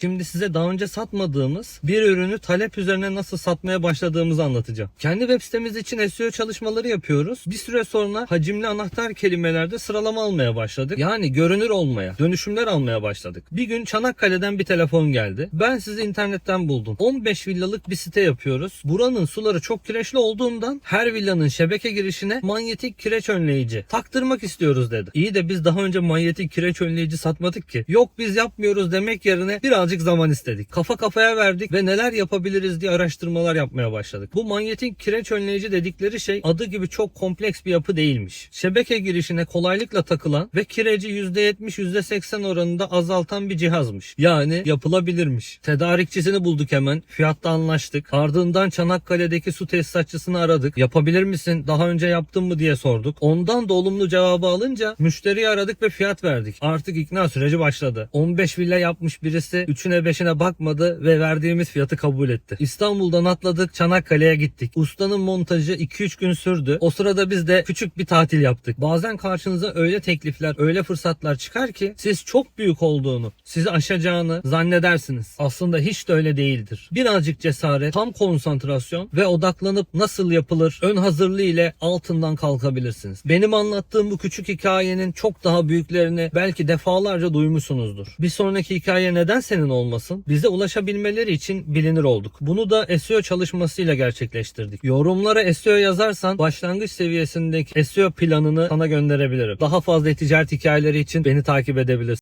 Şimdi size daha önce satmadığımız bir ürünü talep üzerine nasıl satmaya başladığımızı anlatacağım. Kendi web sitemiz için SEO çalışmaları yapıyoruz. Bir süre sonra hacimli anahtar kelimelerde sıralama almaya başladık. Yani görünür olmaya, dönüşümler almaya başladık. Bir gün Çanakkale'den bir telefon geldi. Ben sizi internetten buldum. 15 villalık bir site yapıyoruz. Buranın suları çok kireçli olduğundan her villanın şebeke girişine manyetik kireç önleyici taktırmak istiyoruz dedi. İyi de biz daha önce manyetik kireç önleyici satmadık ki. Yok biz yapmıyoruz demek yerine birazcık zaman istedik. Kafa kafaya verdik ve neler yapabiliriz diye araştırmalar yapmaya başladık. Bu manyetik kireç önleyici dedikleri şey adı gibi çok kompleks bir yapı değilmiş. Şebeke girişine kolaylıkla takılan ve kireci %70 %80 oranında azaltan bir cihazmış. Yani yapılabilirmiş. Tedarikçisini bulduk hemen. Fiyatta anlaştık. Ardından Çanakkale'deki su tesisatçısını aradık. Yapabilir misin? Daha önce yaptın mı diye sorduk. Ondan da olumlu cevabı alınca müşteriyi aradık ve fiyat verdik. Artık ikna süreci başladı. 15 villa yapmış birisi 3'üne 5'ine bakmadı ve verdiğimiz fiyatı kabul etti. İstanbul'dan atladık Çanakkale'ye gittik. Ustanın montajı 2-3 gün sürdü. O sırada biz de küçük bir tatil yaptık. Bazen karşınıza öyle teklifler, öyle fırsatlar çıkar ki siz çok büyük olduğunu, sizi aşacağını zannedersiniz. Aslında hiç de öyle değildir. Birazcık cesaret, tam konsantrasyon ve odaklanıp nasıl yapılır ön hazırlığı ile altından kalkabilirsiniz. Benim anlattığım bu küçük hikayenin çok daha büyüklerini belki defalarca duymuşsunuzdur. Bir sonraki hikaye neden senin olmasın? Bize ulaşabilmeleri için bilinir olduk. Bunu da SEO çalışmasıyla gerçekleştirdik. Yorumlara SEO yazarsan başlangıç seviyesindeki SEO planını sana gönderebilirim. Daha fazla ticaret hikayeleri için beni takip edebilirsin.